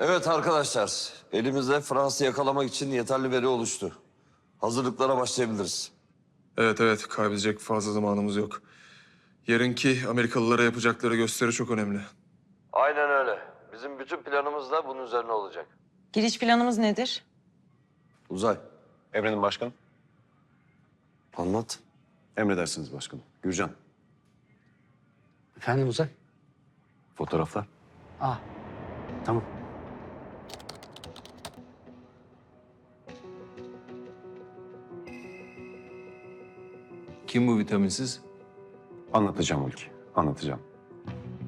Evet arkadaşlar, elimizde Fransa'ı yakalamak için yeterli veri oluştu. Hazırlıklara başlayabiliriz. Evet evet kaybedecek fazla zamanımız yok. Yarınki Amerikalılara yapacakları gösteri çok önemli. Aynen öyle. Bizim bütün planımız da bunun üzerine olacak. Giriş planımız nedir? Uzay, Emredin başkanım. anlat. Emredersiniz başkanım. Gürcan, Efendim Uzay? fotoğraflar. Aa, tamam. Kim bu vitaminsiz? Anlatacağım Hulki, anlatacağım.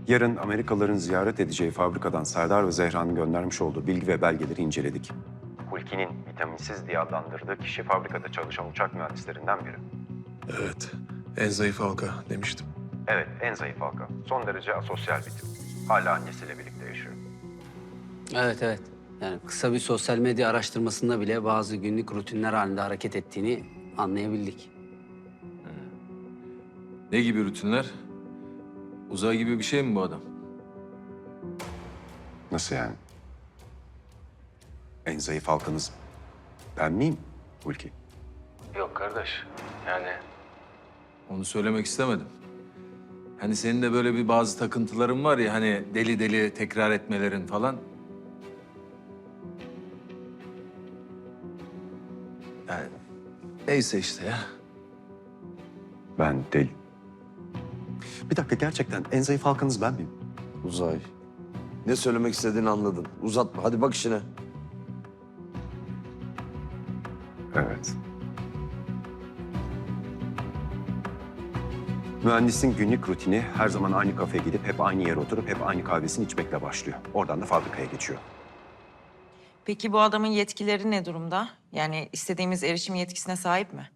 Yarın Amerikalıların ziyaret edeceği fabrikadan Serdar ve Zehra'nın göndermiş olduğu bilgi ve belgeleri inceledik. Hulki'nin vitaminsiz diye adlandırdığı kişi fabrikada çalışan uçak mühendislerinden biri. Evet. En zayıf halka demiştim. Evet, en zayıf halka. Son derece asosyal bir tip. Hala annesiyle birlikte yaşıyor. Evet, evet. Yani kısa bir sosyal medya araştırmasında bile bazı günlük rutinler halinde hareket ettiğini anlayabildik. Ne gibi rutinler? Uzay gibi bir şey mi bu adam? Nasıl yani? En zayıf halkanız ben miyim Hulki? Yok kardeş. Yani... Onu söylemek istemedim. Hani senin de böyle bir bazı takıntıların var ya hani deli deli tekrar etmelerin falan. Yani neyse işte ya. Ben deli. Bir dakika gerçekten en zayıf halkanız ben miyim? Uzay. Ne söylemek istediğini anladın. Uzatma, hadi bak işine. Evet. Mühendisin günlük rutini her zaman aynı kafeye gidip hep aynı yere oturup hep aynı kahvesini içmekle başlıyor. Oradan da fabrikaya geçiyor. Peki bu adamın yetkileri ne durumda? Yani istediğimiz erişim yetkisine sahip mi?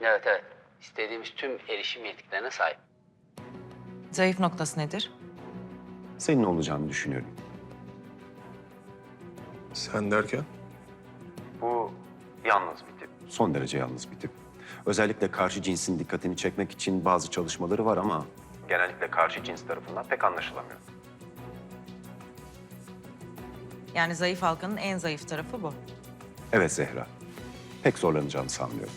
Evet, evet. İstediğimiz tüm erişim yetkilerine sahip. Zayıf noktası nedir? Senin olacağını düşünüyorum. Sen derken? Bu yalnız bir tip. Son derece yalnız bir tip. Özellikle karşı cinsin dikkatini çekmek için bazı çalışmaları var ama... Genellikle karşı cins tarafından pek anlaşılamıyor. Yani zayıf halkanın en zayıf tarafı bu. Evet Zehra. Pek zorlanacağını sanmıyorum.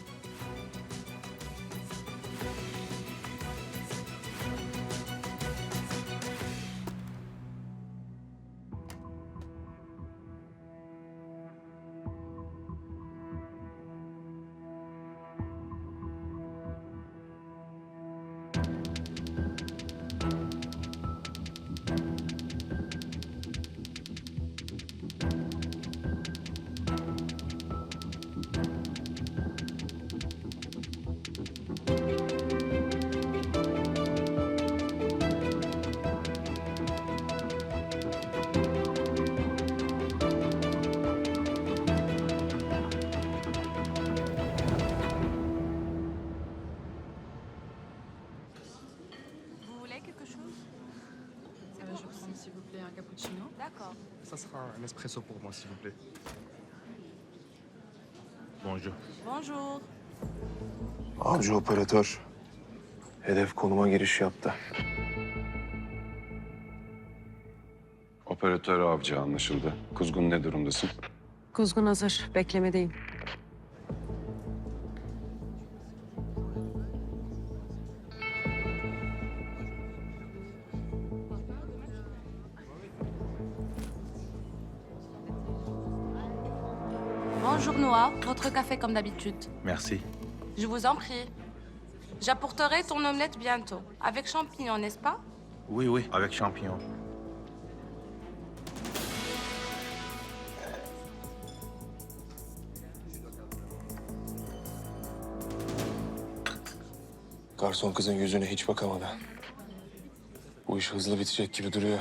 Un espresso pour moi, s'il vous plaît. Bonjour. Bonjour. Avcı operatör. Hedef konuma giriş yaptı. Operatör avcı anlaşıldı. Kuzgun ne durumdasın? Kuzgun hazır. Beklemedeyim. Bonjour Noah, votre café comme d'habitude. Merci. Je vous en prie. J'apporterai ton omelette bientôt. Avec champignons, n'est-ce pas? Oui, oui, avec champignons. Garson kızın yüzüne hiç bakamadı. Bu iş hızlı bitecek gibi duruyor.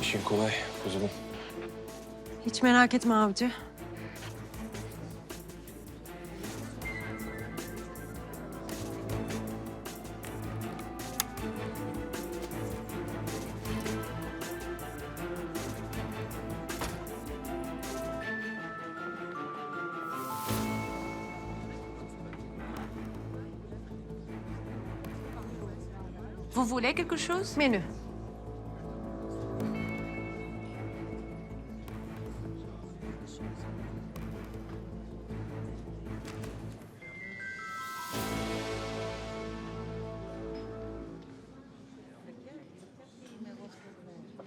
İşin kolay kuzulum. Hiç merak etme avcı. Vous voulez quelque chose Menü.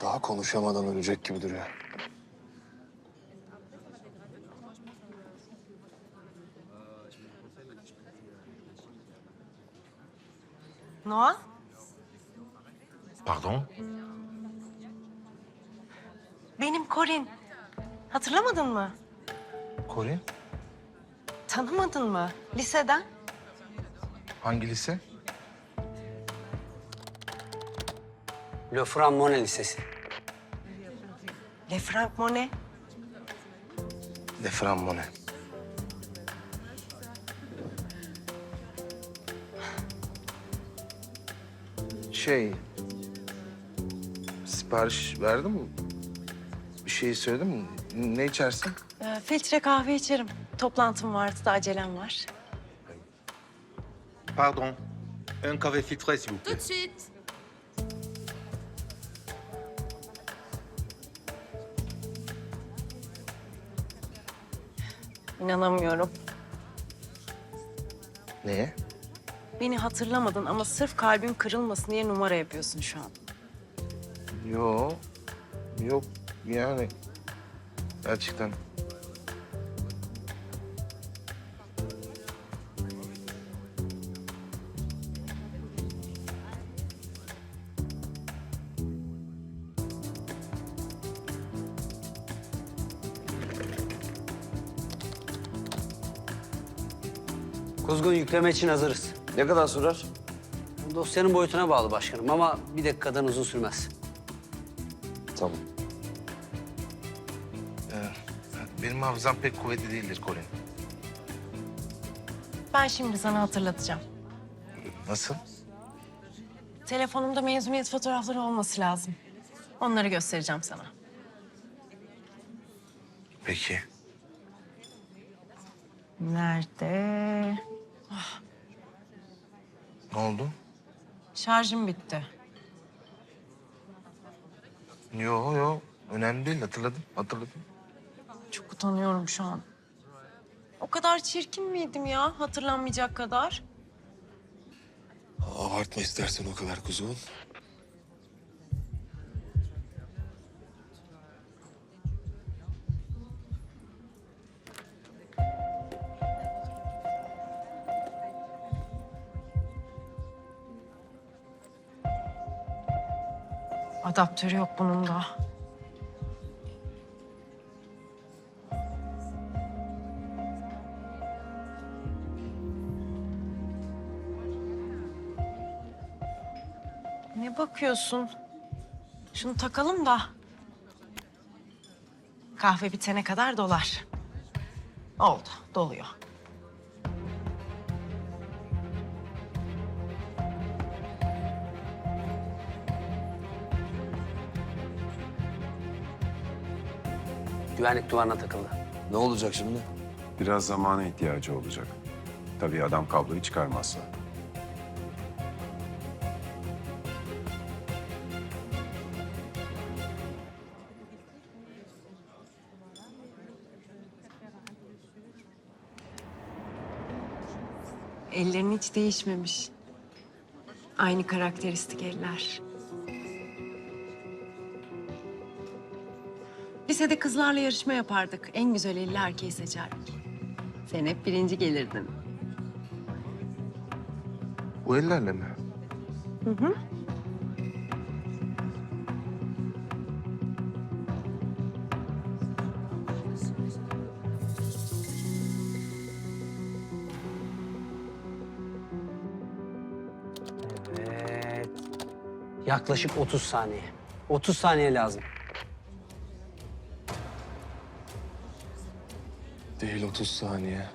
Daha konuşamadan ölecek gibi duruyor. Pardon Benim Corin. Hatırlamadın mı? Corinne Tanımadın mı? Liseden. Hangi lise? Le Franc Monet Lisesi. Le Franc Monet. Le Franc Monet. Şey... Sipariş verdin mi? Bir şey söyledin mi? Ne içersin? Ee, filtre kahve içerim. Toplantım vardı da acelem var. Pardon. Un café filtré, s'il vous Tout de suite. İnanamıyorum. Neye? Beni hatırlamadın ama sırf kalbim kırılmasın diye numara yapıyorsun şu an. Yok. Yok yani. Gerçekten. Kuzgun yükleme için hazırız. Ne kadar sürer? Dosyanın boyutuna bağlı başkanım ama bir dakikadan uzun sürmez. Tamam. Ee, benim hafızam pek kuvvetli değildir Colin. Ben şimdi sana hatırlatacağım. Nasıl? Telefonumda mezuniyet fotoğrafları olması lazım. Onları göstereceğim sana. Peki. Nerede? Ne oldu? Şarjım bitti. Yo yo. Önemli değil. Hatırladım. Hatırladım. Çok utanıyorum şu an. O kadar çirkin miydim ya hatırlanmayacak kadar? Abartma istersen o kadar kuzgun. Adaptörü yok bunun da. Ne bakıyorsun? Şunu takalım da. Kahve bitene kadar dolar. Oldu, doluyor. Güvenlik duvarına takıldı. Ne olacak şimdi? Biraz zamana ihtiyacı olacak. Tabii adam kabloyu çıkarmazsa. Ellerin hiç değişmemiş. Aynı karakteristik eller. Lisede kızlarla yarışma yapardık. En güzel elli erkeği seçerdik. Sen hep birinci gelirdin. Bu ellerle mi? Hı hı. Evet. Yaklaşık 30 saniye. 30 saniye lazım. Değil 30 saniye.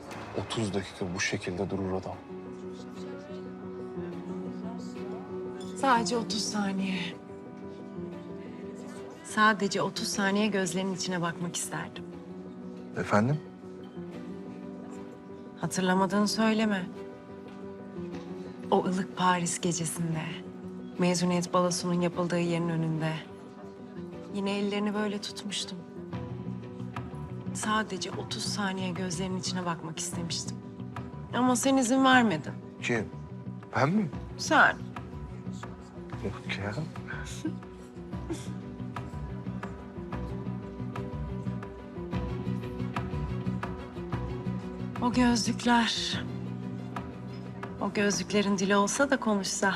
30 dakika bu şekilde durur adam. Sadece 30 saniye. Sadece 30 saniye gözlerinin içine bakmak isterdim. Efendim? Hatırlamadığını söyleme. O ılık Paris gecesinde. Mezuniyet balosunun yapıldığı yerin önünde. Yine ellerini böyle tutmuştum. Sadece 30 saniye gözlerinin içine bakmak istemiştim. Ama sen izin vermedin. Kim? Ben mi? Sen. Yok ya. O gözlükler. O gözlüklerin dili olsa da konuşsa.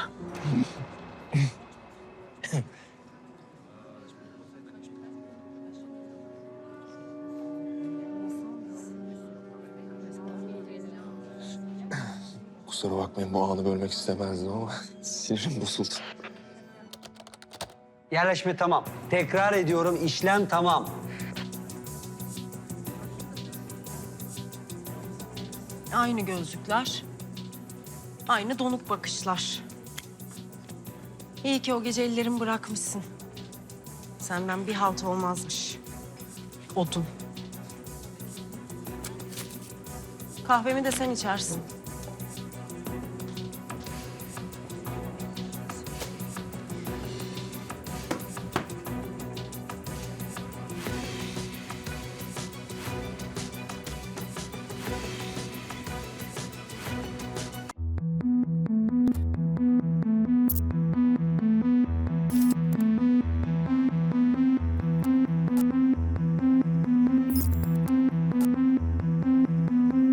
Kusura bakmayın bu anı bölmek istemezdim ama sinirim bozuldu. Yerleşme tamam. Tekrar ediyorum işlem tamam. Aynı gözlükler. Aynı donuk bakışlar. İyi ki o gece ellerimi bırakmışsın. Senden bir halt olmazmış. Odun. Kahvemi de sen içersin.